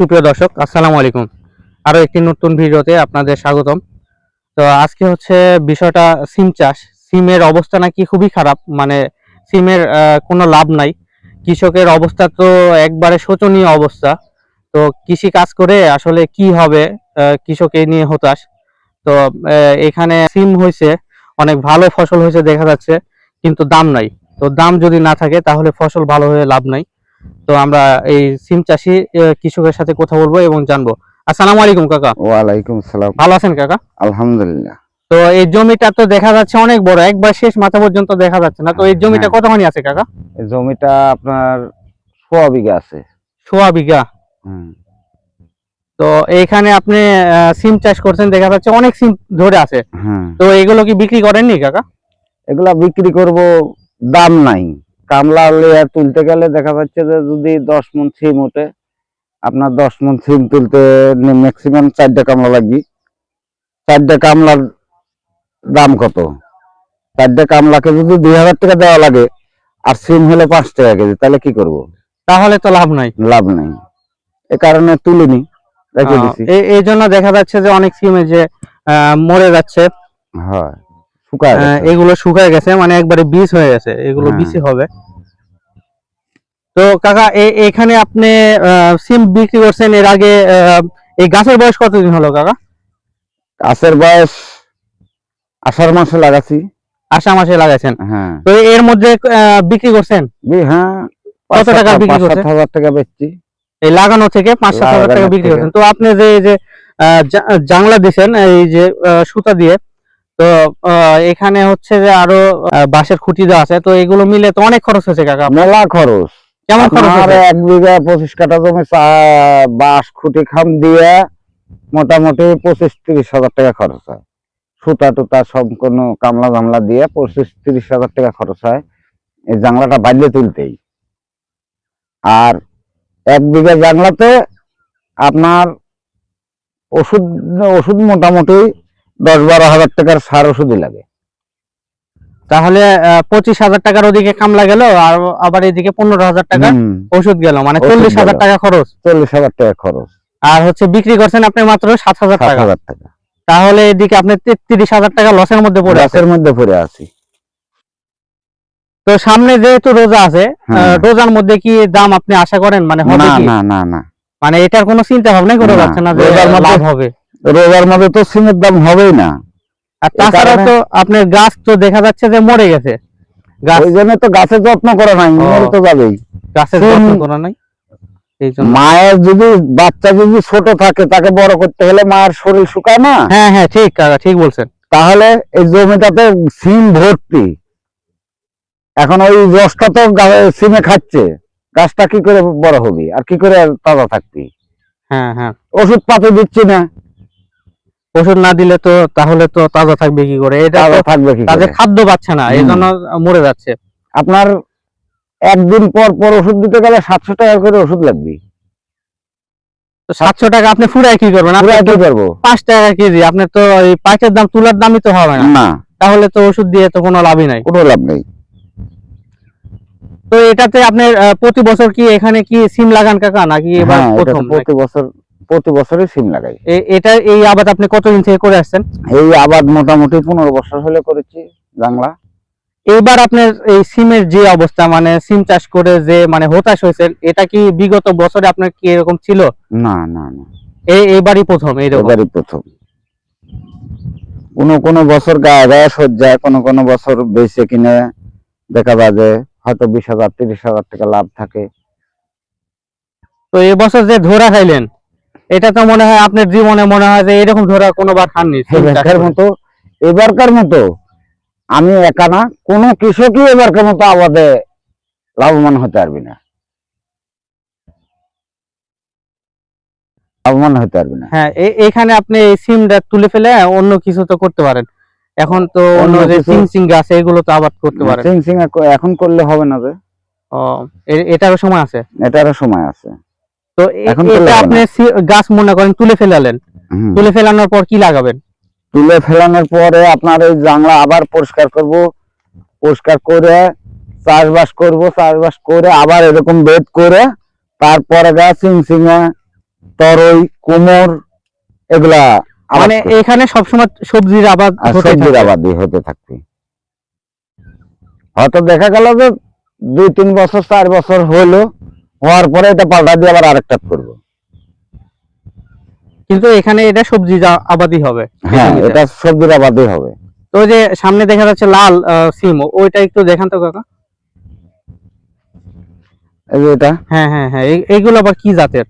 সুপ্রিয় দর্শক, আসসালামু আলাইকুম। আরও একটি নতুন ভিডিওতে আপনাদের স্বাগতম। তো আজকে হচ্ছে বিষয়টা সিম চাষ। সিমের অবস্থা নাকি খুবই খারাপ মানে সিমের কোনো লাভ নাই। কৃষকের অবস্থা তো একবারে শোচনীয় অবস্থা। তো কৃষি কাজ করে আসলে কি হবে কৃষক নিয়ে হতাশ। তো এখানে সিম হয়েছে, অনেক ভালো ফসল হয়েছে দেখা যাচ্ছে, কিন্তু দাম নাই। তো দাম যদি না থাকে তাহলে ফসল ভালো হয়ে লাভ নাই। তো আমরা এই সিম চাষি কৃষকের সাথে কথা বলব এবং জানব। আসসালামু আলাইকুম কাকা। ওয়ালাইকুম সালাম। ভালো আছেন কাকা? আলহামদুলিল্লাহ। তো এই জমিটা তো দেখা যাচ্ছে অনেক বড় একবার শেষ মাথা পর্যন্ত দেখা যাচ্ছে না। তো এই জমিটা হ্যাঁ। কতখানি আছে কাকা? এই জমিটা আপনার সোয়া বিঘা আছে। সোয়া বিঘা? তো এইখানে আপনি সিম চাষ করছেন দেখা যাচ্ছে অনেক সিম ধরে আছে। হ্যাঁ। তো এগুলো কি বিক্রি করেননি কাকা? এগুলা বিক্রি করব দাম নাই। কামলা লেয়ার তুলতে গেলে দেখা যাচ্ছে যে যদি দশ মন সিম ওঠে আপনার দশ মন সিম তুলতে ম্যাক্সিমাম চারটে কামলা লাগবে। চারটে কামলার দাম কত? চারটে কামলাকে যদি দুই হাজার টাকা দেওয়া লাগে আর সিম হলে পাঁচ টাকা কেজি তাহলে কি করব? তাহলে তো লাভ নাই। লাভ নাই। এ কারণে তুলিনি রেখে দিছি। এই- জন্য দেখা যাচ্ছে যে অনেক সিমে যে মরে যাচ্ছে। হ্যাঁ শুকায় এগুলো শুকায় গেছে মানে একবারে বীজ হয়ে গেছে। এগুলো হ্যাঁ। বীজই হবে। তো কাকা এখানে আপনি সিম বিক্রি করছেন এর আগে এই গাছের বয়স কতদিন হলো কাকা? গাছের বয়স আষাঢ় মাসে লাগাছি। আষাঢ় মাসে লাগাইছেন। হ্যাঁ। তো এর মধ্যে বিক্রি করছেন? হ্যাঁ কত টাকা বিক্রি পাঁচ সাত করছে? হাজার টাকা বেচছি। এই লাগানো থেকে পাঁচ সাত হাজার টাকা বিক্রি করছেন। তো আপনি যে এই যে জাংলা দিছেন এই যে সুতা দিয়ে তো এখানে হচ্ছে যে আরও বাঁশের খুঁটি দেওয়া আছে। তো এগুলো মিলে তো অনেক খরচ হয়েছে কাকা। মেলা খরচ। কেমন খরচ এক বিঘা পঁচিশ কাঠা জমি বাঁশ খুঁটি খাম দিয়ে মোটামুটি পঁচিশ তিরিশ হাজার টাকা খরচ হয়। সুতা টুতা সব কোনো কামলা জামলা দিয়ে পঁচিশ তিরিশ হাজার টাকা খরচ হয়। এই জাংলাটা বাড়িয়ে তুলতেই। আর এক বিঘা জাংলাতে আপনার ওষুধ ওষুধ মোটামুটি দশ বারো হাজার টাকার সার ওষুধই লাগে। তাহলে পঁচিশ হাজার টাকার ওদিকে কামলা গেল আর আবার এদিকে পনেরো হাজার টাকা ওষুধ গেল মানে চল্লিশ হাজার টাকা খরচ। চল্লিশ হাজার টাকা খরচ। আর হচ্ছে বিক্রি করছেন আপনি মাত্র সাত হাজার সাত টাকা। তাহলে এদিকে আপনি তেত্রিশ হাজার টাকা লসের মধ্যে পড়ে আছে গাছের মধ্যে পড়ে আছি। তো সামনে যেহেতু রোজা আছে হ্যাঁ। রোজার মধ্যে কি দাম আপনি আশা করেন? মানে হবে না কি? না না না। মানে এটার কোনো চিন্তা ভাবনাই করা যাচ্ছে না যে লাভ হবে? রোজার মধ্যে তো সিমের দাম হবেই না। আর তাছাড়া তো আপনার গাছ তো দেখা যাচ্ছে যে মরে গেছে। ওই জন্য তো গাছের যত্ন করা নাই মরে তো যাবেই। গাছের যত্ন করা নাই? মায়ের যদি বাচ্চা যদি ছোট থাকে তাকে বড় করতে হলে মায়ের শরীর শুকায় না? হ্যাঁ হ্যাঁ ঠিক ঠিক বলছেন। তাহলে এই জমিটাতে সিম ভর্তি। এখন ওই রসটা তো সিমে খাচ্ছে। গাছটা কি করে বড় হবে? আর কি করে তাজা থাকবি? হ্যাঁ হ্যাঁ। ওষুধ পাতি দিচ্ছি না। ওষুধ না দিলে তো তাহলে তো তাজা থাকবে কি করে? এটা থাকবে কি তাদের খাদ্য পাচ্ছে না এই জন্য মরে যাচ্ছে। আপনার একদিন পর পর ওষুধ দিতে গেলে সাতশো টাকা করে ওষুধ লাগবে। তো সাতশো টাকা আপনি ফুরায় কি করবেন? কি করব? পাঁচ টাকা কেজি আপনার তো এই পাঁচের দাম তুলার দামই তো হবে না। তাহলে তো ওষুধ দিয়ে তো কোনো লাভই নাই। কোনো লাভ নেই। তো এটাতে আপনার প্রতি বছর কি এখানে কি সিম লাগান কাকা নাকি এবার হ্যাঁ প্রথম প্রতি বছর প্রতি বছরই সিম লাগাই। এটা এই আবাদ আপনি কতদিন থেকে করে আসছেন? এই আবাদ মোটামুটি পনেরো বছর হলে করেছি বাংলা। এইবার আপনার এই সিমের যে অবস্থা মানে সিম চাষ করে যে মানে হতাশ হয়েছে এটা কি বিগত বছরে আপনার কি এরকম ছিল? না না না। এই এবারই প্রথম এবারই প্রথম। কোনো কোনো বছর গায়ে গায়ে সজ্জায় কোনো কোনো বছর বেচে কিনে দেখা যে হয়তো বিশ হাজার তিরিশ হাজার টাকা লাভ থাকে। তো এবছর যে ধরা খাইলেন এটা তো মনে হয় আপনার জীবনে মনে হয় যে এরকম ধরা কোনোবার খাননি এবারকার মতো এবারকার মতো আমি একা না কোনো কৃষকই এবারকার মতো আবাদে লাভবান হতে পারবি না। লাভবান হতে পারবি না। হ্যাঁ এখানে আপনি এই সিমটা তুলে ফেলে অন্য কিছু তো করতে পারেন। এখন তো অন্য যে সিং গাছ এগুলো তো আবাদ করতে পারেন। সিং সিং এখন করলে হবে না যে। ও এটারও সময় আছে? এটারও সময় আছে। তো এটা আপনি গাছ মনে করেন তুলে ফেলালেন। তুলে ফেলানোর পর কি লাগাবেন? তুলে ফেলানোর পরে আপনার এই জাংলা আবার পরিষ্কার করব পরিষ্কার করে চাষবাস করব চাষবাস করে আবার এরকম বেদ করে তারপরে গা সিংসিঙে তরই কোমর এগুলা মানে। এখানে সবসময় সবজির আবাদ সবজির। আবাদই হতে থাকবে। হয়তো দেখা গেল যে দুই তিন বছর চার বছর হলো হওয়ার পরে এটা পাল্টা দিয়ে আবার আরেকটা করব। কিন্তু এখানে এটা সবজি আবাদই হবে। হ্যাঁ এটা সবজির আবাদই হবে। তো যে সামনে দেখা যাচ্ছে লাল সিম ওইটা একটু দেখান তো কাকা। এই যে এটা? হ্যাঁ হ্যাঁ হ্যাঁ এই- এইগুলো আবার কি জাতের?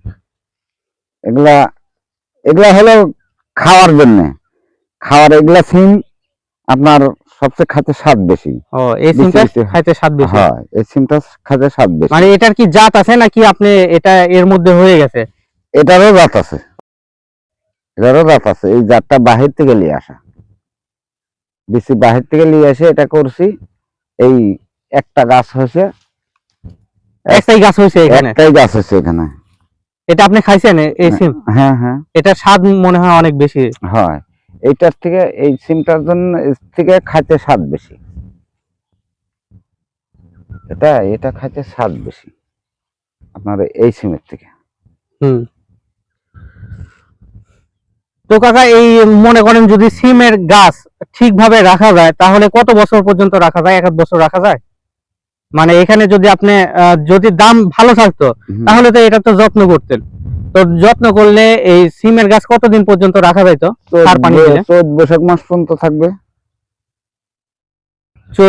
এগুলা এগুলা হলো খাওয়ার জন্য। খাওয়ার এগুলা সিম আপনার সবচেয়ে খাতে স্বাদ বেশি। ও এই সিমটা খাইতে স্বাদ বেশি? হ্যাঁ এই সিমটা খাতে স্বাদ বেশি। মানে এটার কি জাত আছে নাকি আপনি এটা এর মধ্যে হয়ে গেছে? এটারও জাত আছে। এটারও জাত আছে। এই জাতটা বাহির থেকে নিয়ে আসা। বেশি বাহির থেকে নিয়ে এসে এটা করছি। এই একটা গাছ হয়েছে। একটাই গাছ হয়েছে এখানে? একটাই গাছ হয়েছে এখানে। এটা আপনি খাইছেন এই সিম? হ্যাঁ হ্যাঁ। এটার স্বাদ মনে হয় অনেক বেশি। হয়। এইটার থেকে এই সিমটার জন্য থেকে খাইতে স্বাদ বেশি। এটা এটা খাইতে স্বাদ বেশি আপনার এই সিমের থেকে। হুম। তো কাকা এই মনে করেন যদি সিমের গাছ ঠিকভাবে রাখা যায় তাহলে কত বছর পর্যন্ত রাখা যায়? এক বছর রাখা যায়? মানে এখানে যদি আপনি যদি দাম ভালো থাকতো তাহলে তো এটা তো যত্ন করতেন। তো যত্ন করলে এই সিমের গাছ কতদিন পর্যন্ত রাখা যাইতো? চোদ্দ- সার পানি দিলে? চোদ্দ বৈশাখ মাস পর্যন্ত থাকবে।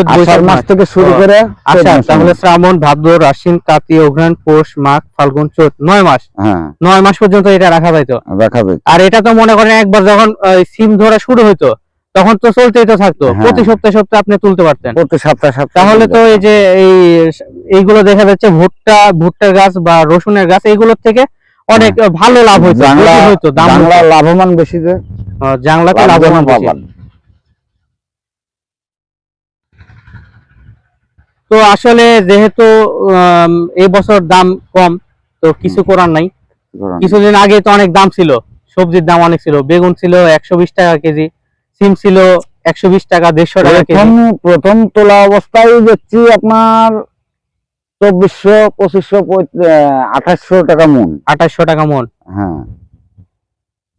বৈশাখ মাস থেকে শুরু করে আচ্ছা তাহলে শ্রাবণ ভাদ্র আশ্বিন কার্তিক অগ্রহায়ণ পৌষ মাঘ ফাল্গুন চৈত নয় মাস। হ্যাঁ। নয় মাস পর্যন্ত এটা রাখা যাইতো। দেখা যায় আর এটা তো মনে করেন একবার যখন সিম ধরা শুরু হইতো তখন তো চলতেই তো থাকতো। হ্যাঁ। প্রতি সপ্তাহে সপ্তাহে আপনি তুলতে পারতেন। প্রতি সপ্তাহে সপ্তাহে তাহলে তো এই যে এই এইগুলো দেখা যাচ্ছে ভুট্টা ভুট্টার গাছ বা রসুনের গাছ এইগুলোর থেকে অনেক ভালো লাভ হইতো জাংলা হইতো দাম জাংলা। লাভবান বেশি যে। জাংলাতে লাভবান বেশি। লাভবান তো আসলে যেহেতু এই বছর দাম কম তো কিছু করার নাই। কিছুদিন আগে তো অনেক দাম ছিল সবজির দাম অনেক ছিল। বেগুন ছিল একশো বিশ টাকা কেজি সিম ছিল একশো বিশ টাকা দেড়শো টাকা প্রথম কেজি। প্রথম তোলা অবস্থায় দেখছি আপনার চব্বিশশো পঁচিশশো আঠাশশো টাকা মন। আঠাশশো টাকা মন। হ্যাঁ।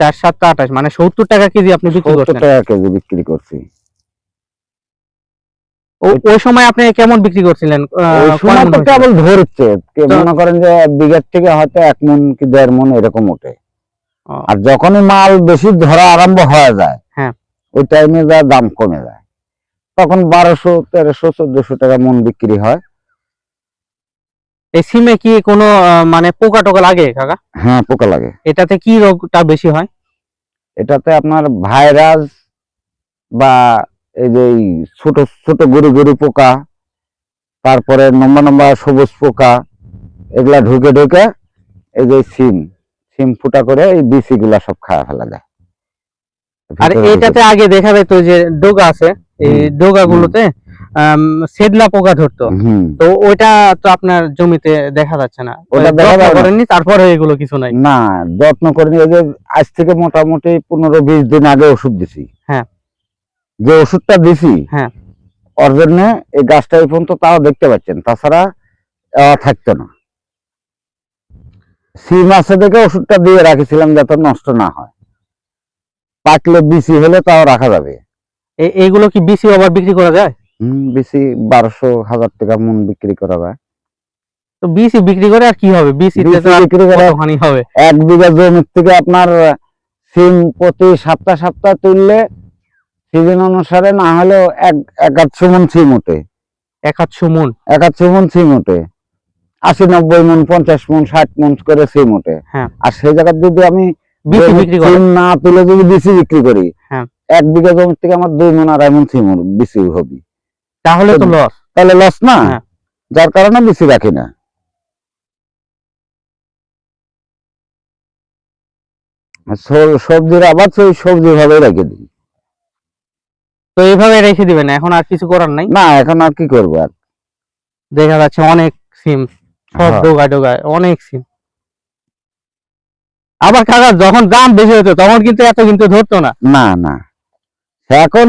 চার সাতটা আঠাশ মানে সত্তর টাকা কেজি আপনি বিক্রি করছেন। টাকা কেজি বিক্রি করছি। ওই সময় আপনি কেমন বিক্রি করছিলেন? কেবল ধরছে। মনে করেন যে বিঘার থেকে হয়তো এক মন কি দেড় মন এরকম ওঠে। আর যখনই মাল বেশি ধরা আরম্ভ হয়ে যায় হ্যাঁ। ওই টাইমে যা দাম কমে যায়। তখন বারোশো তেরোশো চোদ্দশো টাকা মন বিক্রি হয়। এই সিমে কি কোনো মানে পোকা টোকা লাগে কাকা? হ্যাঁ পোকা লাগে। এটাতে কি রোগটা বেশি হয়? এটাতে আপনার ভাইরাস বা এই যে ছোট ছোট গরু গরু পোকা তারপরে লম্বা লম্বা সবুজ পোকা এগুলা ঢুকে ঢুকে এই যে সিম সিম ফুটা করে এই বিচি গুলা সব খাওয়া ফেলা যায়। আর এটাতে আগে দেখা যেত যে ডোগা আছে এই ডোগা গুলোতে সেদলা পোকা ধরতো। তো ওইটা তো আপনার জমিতে দেখা যাচ্ছে না। ওটা দেখা যত্ন যায় করেননি তারপরে এগুলো কিছু নাই। না যত্ন করে নিয়ে যে আজ থেকে মোটামুটি পনেরো বিশ দিন আগে ওষুধ দিছি। হ্যাঁ। যে ওষুধটা দিছি হ্যাঁ। ওর জন্য এই গাছটা এই পর্যন্ত তাও দেখতে পাচ্ছেন। তাছাড়া থাকতো না। সিম আছে দেখে ওষুধটা দিয়ে রাখেছিলাম যাতে নষ্ট না হয়। পাকলে বিসি হলে তাও রাখা যাবে। এ- এইগুলো কি বিসি আবার বিক্রি করা যায়? হম বিসি বারোশো হাজার টাকা মন বিক্রি করা যায়। তো বিসি বিক্রি করে আর কি হবে? বিক্রি করে হানি হবে? এক বিঘা জমির থেকে আপনার সিম প্রতি সপ্তাহ সপ্তাহ তুললে সিজন অনুসারে না হলেও এক এক আধশো মন সিম ওঠে। এক আধশো মন? এক আধশো মন সিম ওঠে। আশি নব্বই মন পঞ্চাশ মন ষাট মন করে সিম ওঠে। হ্যাঁ। আর সেই জায়গায় যদি আমি বিসি বিক্রি করে? সিম না তুলে যদি বিসি বিক্রি করি হ্যাঁ। এক বিঘা জমির থেকে আমার দুই মন আড়াই মন সিম বিসি হবে। তাহলে তো লস তাহলে লস না? হ্যাঁ। যার কারণে বিসি রাখি না। সবজির আবাদ সেই সবজি ভাবে রেখে দিই। তো এইভাবে রেখে দিবেন এখন আর কিছু করার নাই? না এখন আর কি করব আর? দেখা যাচ্ছে অনেক সিম সব হ্যাঁ। ডোগায় ডোগায় অনেক সিম। আবার কাকা যখন দাম বেশি হতো তখন কিন্তু এত কিন্তু ধরতো না। না না। এখন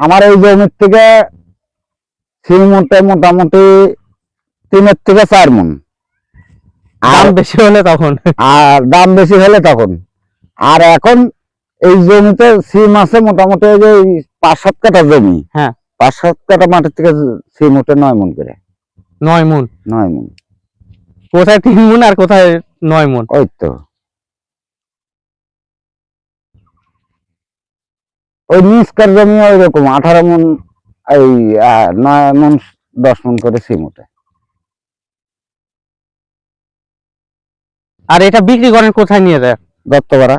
আমার এই জমির থেকে সিম ওঠে মোটামুটি তিনের থেকে চার মন। আর দাম বেশি হলে তখন। আর দাম বেশি হলে তখন। আর এখন এই জমিতে সিম আছে মোটামুটি যে পাঁচ সাত কাটা জমি। হ্যাঁ। পাঁচ সাত কাটা মাটির থেকে সিম ওঠে নয় মন করে। নয় মুন? নয় মন। কোথায় তিন মুন আর কোথায় নয় মুন? ওই তো। ওই নিষ্কার জমি ওই রকম আঠারো মন এই নয় মন দশ মন করে সিম ওঠে। আর এটা বিক্রি করেন কোথায় নিয়ে যায়? দত্তপাড়া।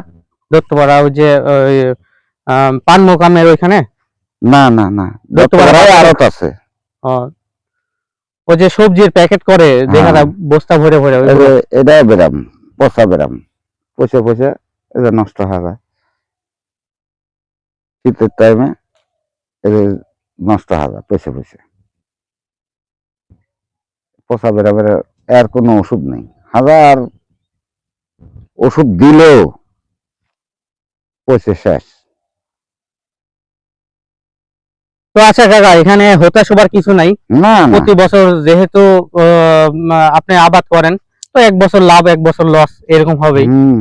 দত্তপাড়া ওই যে পান মোকামের ওইখানে? না না না। দত্তপাড়া দত্তপাড়ায়? আড়ত আছে। ও ওই যে সবজির প্যাকেট করে দেখা হ্যাঁ। বস্তা ভরে ভরে এটা বেরাম পচা বেরাম। পচে পচে এটা নষ্ট হয়ে যায়। শীতের টাইমে নষ্ট হয়ে যায় পচে পচে। পচা বেরামের এর কোনো ওষুধ নেই। হাজার ওষুধ দিলেও পচে শেষ। তো আচ্ছা কাকা এখানে হতাশ হবার কিছু নাই। না প্রতি বছর যেহেতু আপনি আবাদ করেন তো এক বছর লাভ এক বছর লস এরকম হুম,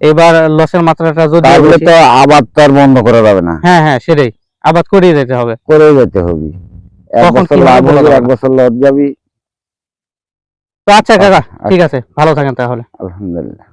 এবার লসের মাত্রাটা যদি তো আবাদ তো আর বন্ধ করা যাবে না। হ্যাঁ হ্যাঁ সেটাই। আবাদ করিয়ে যেতে হবে। করে যেতে হবে। এক বছর লাভ হবে এক বছর লস যাবি। তো আচ্ছা কাকা আচ্ছা। ঠিক আছে ভালো থাকেন তাহলে। আলহামদুলিল্লাহ।